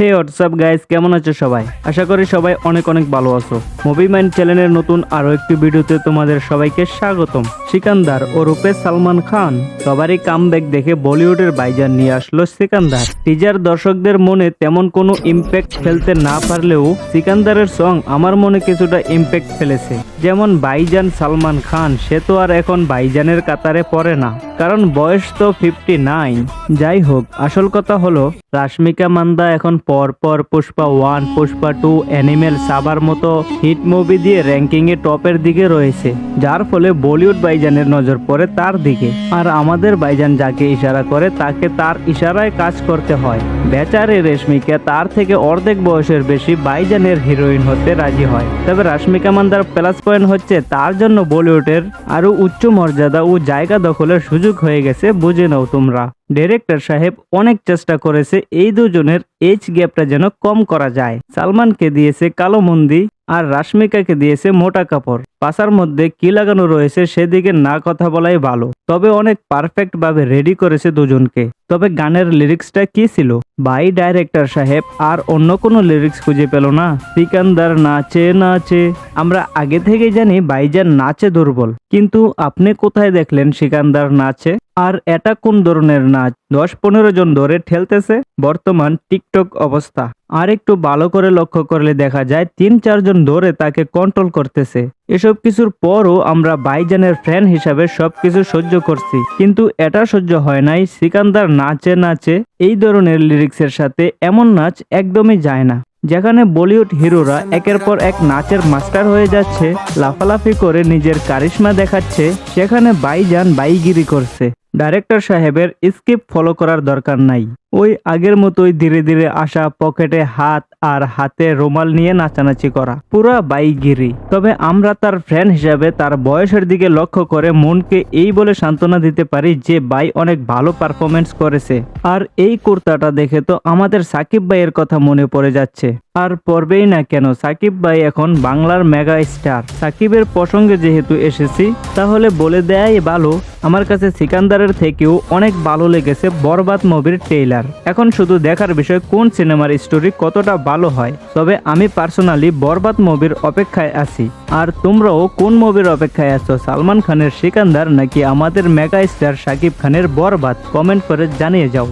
হে WhatsApp guys, কেমন আছো সবাই? আশা করি সবাই অনেক অনেক ভালো আছো। মুভি মাইন্ড চ্যানেলের নতুন আরও একটি ভিডিওতে তোমাদের সবাইকে স্বাগতম। সিকান্দার ও রূপে সালমান খান সবারই কামব্যাক দেখে বলিউডের বাইজান নিয়ে আসলো সিকান্দার। টিজার দর্শকদের মনে তেমন কোনো ইম্প্যাক্ট ফেলতে না পারলেও সিকান্দারের সং আমার মনে কিছুটা ইম্প্যাক্ট ফেলেছে। যেমন বাইজান সালমান খান, সে তো আর এখন বাইজানের কাতারে পড়ে না। কারণ বয়স তো ফিফটি নাইন যাই হোক আসল কথা হলো, রাশ্মিকা মান্দা এখন পর পর Pushpa one Pushpa two Animal সাবার মতো হিট মুভি দিয়ে র্যাঙ্কিং এ টপের দিকে রয়েছে, যার ফলে বলিউড বাইজানের নজর পড়ে তার দিকে। আর আমাদের বাইজান যাকে ইশারা করে, তাকে তার ইশারায় কাজ করতে হয়। বেচারে রেশমিকা তার থেকে অর্ধেক বয়সের বেশি বাইজানের হিরোইন হতে রাজি হয়। তবে রাশ্মিকা মান্দার প্লাস পয়েন্ট হচ্ছে তার জন্য বলিউডের আরও উচ্চ মর্যাদা ও জায়গা দখলের সুযোগ হয়ে গেছে, বুঝে নাও তোমরা। ডিরেক্টর সাহেব অনেক চেষ্টা করেছে, এই দুজনের এজ গ্যাপটা যেন কম করা যায়। সালমানকে দিয়েছে কালো মন্দি। আর রাশ্মিকাকে দিয়েছে মোটা কাপড়। পাশার মধ্যে কি লাগানো রয়েছে সেদিকে না কথা বলাই ভালো। তবে অনেক পারফেক্ট ভাবে রেডি করেছে দুজনকে। তবে গানের লিরিক্সটা কি ছিল? ভাই ডাইরেক্টর সাহেব আর অন্য কোনো লিরিক্স খুঁজে পেল না। সিকান্দার নাচে নাচে। আমরা আগে থেকেই জানি ভাইজান নাচে দুর্বল। কিন্তু আপনি কোথায় দেখলেন সিকান্দার নাচে? আর এটা কোন ধরনের নাচ? দশ পনেরো জন ধরে ঠেলতেছে। বর্তমান টিকটক অবস্থা। আর একটু ভালো করে লক্ষ্য করলে দেখা যায় তিন চারজন ধরে তাকে কন্ট্রোল করতেছে। এসব কিছুর পরও আমরা বাইজানের ফ্যান হিসাবে সবকিছু সহ্য করছি। কিন্তু এটা সহ্য হয় নাই, সিকান্দার নাচে নাচে এই ধরনের লিরিক্সের সাথে এমন নাচ একদমই যায় না। যেখানে বলিউড হিরোরা একের পর এক নাচের মাস্টার হয়ে যাচ্ছে, লাফালাফি করে নিজের কারিশমা দেখাচ্ছে, সেখানে বাইজান বাইগিরি করছে। ডাইরেক্টর সাহেবের স্কিপ ফলো করার দরকার নাই। ওই আগের মতোই ধীরে ধীরে আসা পকেটে হাত আর হাতে রুমাল নিয়ে নাচানাচি করা। পুরা বাইগিরি। তবে আমরা তার ফ্রেন্ড হিসাবে তার বয়সের দিকে লক্ষ্য করে মনকে এই বলে সান্ত্বনা দিতে পারি যে বাই অনেক ভালো পারফরমেন্স করেছে। আর এই কুর্তাটা দেখে তো আমাদের সাকিব ভাইয়ের কথা মনে পড়ে যাচ্ছে। আর পড়বেই না কেন, সাকিব ভাই এখন বাংলার মেগা স্টার সাকিবের প্রসঙ্গে যেহেতু এসেছি, তাহলে বলে দেয়াই ভালো, আমার কাছে সিকান্দারের থেকেও অনেক ভালো লেগেছে বরবাদ মুভির ট্রেইলার এখন শুধু দেখার বিষয় কোন সিনেমার স্টোরি কতটা ভালো হয়। তবে আমি পার্সোনালি বরবাদ মুভির অপেক্ষায় আছি। আর তোমরাও কোন মুভির অপেক্ষায় আছো? সালমান খানের সিকান্দার নাকি আমাদের মেগা স্টার শাকিব খানের বরবাদ? কমেন্ট করে জানিয়ে যাও।